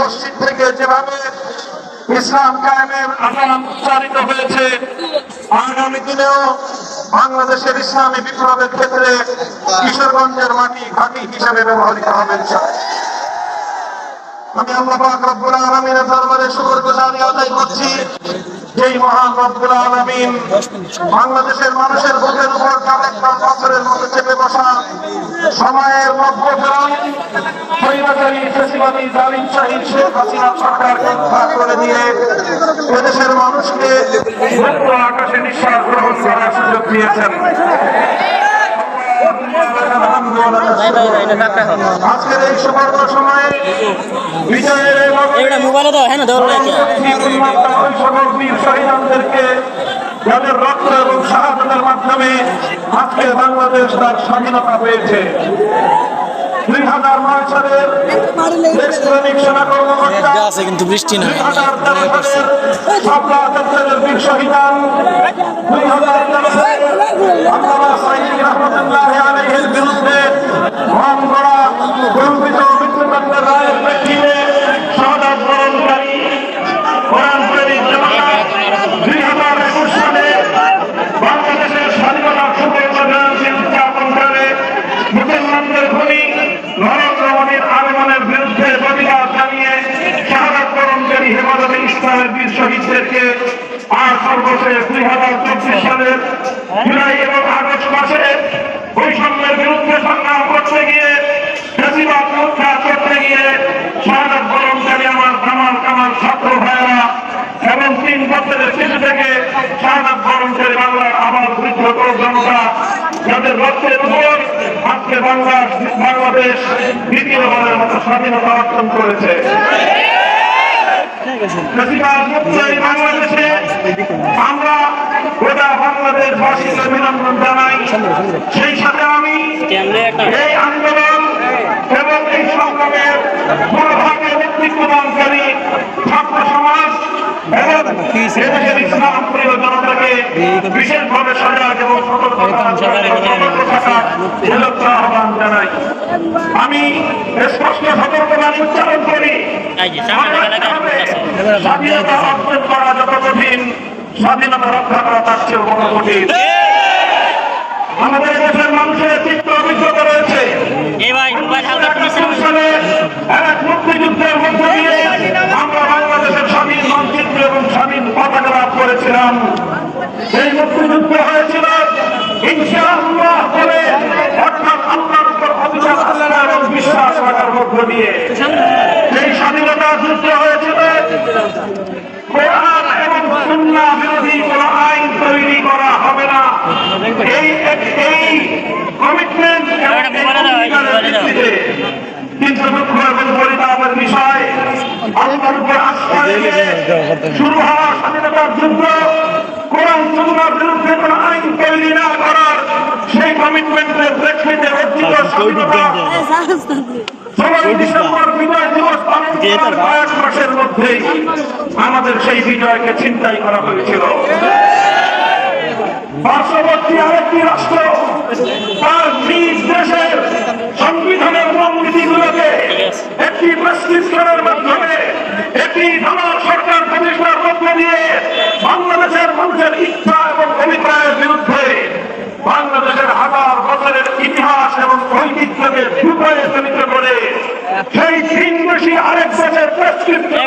মসজিদ থেকে যেভাবে কায়েমের হয়েছে দিনেও বাংলাদেশের ইসলামী বিপ্লবের ক্ষেত্রে কিশোরগঞ্জের মাটি ঘাঁটি হিসাবে ব্যবহৃত হবে আমি পাক রব্বুল আলামিনের দরবারে শুকরগুজারি আদায় করছি। যেই মহান রব্বুল আলামিন বাংলাদেশের মানুষের বুকের উপর কালেক্টর পাথরের মতো চেপে বসা। সময়ের ফেরাউন স্বৈরাচারী ফেসিবাদী জালিম শাহীন শেখ হাসিনা সরকারকে উদ্ধার করে দিয়ে এদেশের মানুষকে মুক্ত আকাশে নিঃশ্বাস গ্রহণ করার সুযোগ দিয়েছেন। আজকের এই সুবর্ণ সময়ে বিজয়ের এটা মোবাইলে দাও হ্যাঁ দৌড় লাগে। ওই সকল বীর শহীদদেরকে যাদের রক্ত এবং শাহাদাতের মাধ্যমে আজকে বাংলাদেশ তার স্বাধীনতা পেয়েছে দুই হাজার নয় সালের সেনা আছে কিন্তু বৃষ্টি নয় দুই হাজার তেরো সালের শাপলা চত্বরের বীর শহীদান দুই হাজার তেরো সালের আল্লামা সাইদি রহমতুল্লাহ আলাইহির বিরুদ্ধে মহান করা কল্পিত মৃত্যুদণ্ডের রায়ের প্রেক্ষিতে শাহাদাত বরণকারী কোরআন প্রেমিক জনতা দুই হাজার একুশ সালে বাংলাদেশের স্বাধীনতার সুবর্ণ জয়ন্তী উদযাপন করে মুসলমানদের খনি নরেন্দ্র মোদীর আগমনের বিরুদ্ধে প্রতিবাদ জানিয়ে শাহাদাত বরণকারী হেফাজতে ইসলামের শহীদদেরকে আর সর্বশেষ দুই হাজার চব্বিশ সালের জুলাই এবং আগস্ট মাসে বৈষম্যের বিরুদ্ধে সংগ্রাম করতে গিয়ে বেশিরভাগ করতে গিয়ে বরণকারী আমার কামাল কামাল ছাত্র ভাইয়েরা এবং তিন বছরের শিশু থেকে বরণকারী বাংলার বৃদ্ধ জনতা, যাদের রক্তের উপর আজকে বাংলা বাংলাদেশ দ্বিতীয়বারের মতো স্বাধীনতা অর্জন করেছে। বাংলাদেশে। আমরা গোটা বাংলাদেশ বাসীকে অভিনন্দন জানাই। সেই সাথে আমি এই আন্দোলন এবং এই সংগ্রামের মনোভাবের নেতৃত্ব ছাত্র সমাজ এদেশের ইসলাম প্রিয় জনতাকে বিশেষভাবে সজাগ এবং সতর্ক থাকার আহ্বান জানাই। আমি স্পষ্ট সতর্কবাণী উচ্চারণ করি। স্বাধীনতা অর্জন করা যত কঠিন স্বাধীনতা রক্ষা করা তার চেয়েও বড় কঠিন আমাদের দেশের মানুষের চিত্ত অভিজ্ঞতা রয়েছে। সালে এক মুক্তিযুদ্ধের মধ্য দিয়ে আমরা বাংলাদেশের স্বাধীন মানচিত্র এবং স্বাধীন পতাকা লাভ করেছিলাম সেই মুক্তিযুদ্ধ হয়েছিল ইনশাআল্লাহ বলে অর্থাৎ আল্লাহর উপর অবিশ্বাস আল্লাহ এবং বিশ্বাস রাখার মধ্য দিয়ে সেই স্বাধীনতা যুদ্ধ হয়েছিল কোরআন এবং সুন্নাহ বিরোধী কোন আইন তৈরি করা হবে না এই এই কমিটমেন্ট এবং এই অঙ্গীকারের ভিত্তিতে কিন্তু দুঃখ এবং পরিতাপের বিষয়। আল্লাহর উপর আস্থা রেখে শুরু হওয়া স্বাধীনতার যুদ্ধ কোরআন সুন্নাহর বিরুদ্ধে কোন আইন তৈরি না করার সেই কমিটমেন্টের প্রেক্ষিতে অর্জিত স্বাধীনতা ষোলোই ডিসেম্বর বিজয় দিবস পালন করার কয়েক মাসের মধ্যেই আমাদের সেই বিজয়কে চিন্তাই করা হয়েছিল। পার্শ্ববর্তী আরেকটি রাষ্ট্র একটি প্রেসক্রিপশনের মাধ্যমে একটি ভালো সরকার প্রতিষ্ঠার মধ্যে দিয়ে বাংলাদেশের মানুষের ইচ্ছা এবং অভিপ্রায়ের বিরুদ্ধে বাংলাদেশের হাজার বছরের ইতিহাস এবং ঐতিহ্যকে দুপায়ে চলিত করে সেই তিন বেশি আরেক দেশের প্রেসক্রিপশন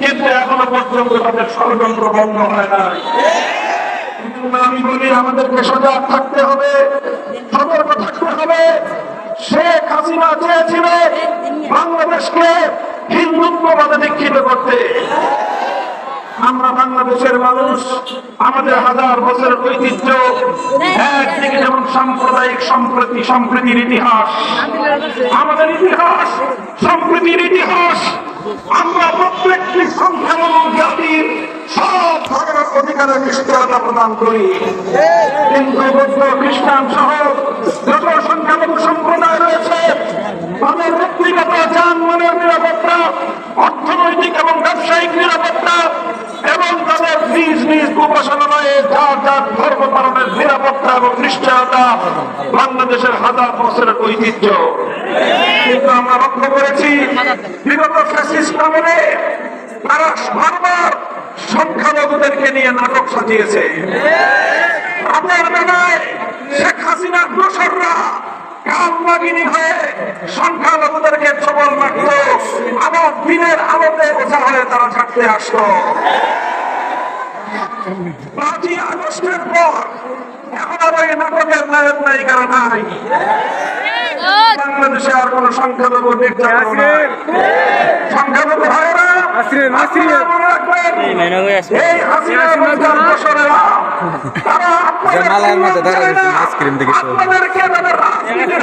কিন্তু এখনও পর্যন্ত তাদের ষড়যন্ত্র বন্ধ হয় নাই। আমি বলি আমাদেরকে সজাগ থাকতে হবে, সতর্ক থাকতে হবে। শেখ হাসিনা চেয়েছিল বাংলাদেশকে হিন্দুত্ববাদে দীক্ষিত করতে। আমরা বাংলাদেশের মানুষ, আমাদের হাজার বছরের ঐতিহ্য, একদিকে যেমন সাম্প্রদায়িক সম্প্রতি, সম্প্রীতির ইতিহাস, আমাদের ইতিহাস, সম্প্রীতির ইতিহাস আমরা প্রত্যেকটি সংখ্যালঘু জাতির সব ধরনের অধিকারের নিশ্চয়তা প্রদান করি। হিন্দু, বৌদ্ধ, খ্রিস্টান সহ যত সংখ্যালঘু সম্প্রদায় রয়েছে, তাদের ব্যক্তিগত যানবাহনের নিরাপত্তা, অর্থনৈতিক এবং ব্যবসায়িক নিরাপত্তা এবং তাদের নিজ নিজ উপাসনালয়ে ধর্ম পালনের নিশ্চয়তা বাংলাদেশের হাজার বছরের ঐতিহ্য। কিন্তু আমরা লক্ষ্য করেছি, বিগত তারা বারবার সংখ্যালঘুদেরকে নিয়ে নাটক সাজিয়েছে। শেখ হাসিনার দোসররা কালবাগিনী হয়ে সংখ্যালঘুদেরকে সবল রাখত আবার দিনের আলোতে বোঝা হয়ে তারা ছাড়তে আসতো। পাঁচই আগস্টের পর আর ওই নাটকের নায়ক নায়িকারা নাই। বাংলাদেশে আর কোন সংখ্যালঘু নির্যাতন সংখ্যালঘু ভাইরা এই হাসিনা তারা আপনাদের আপনাদেরকে তাদের রাজনীতির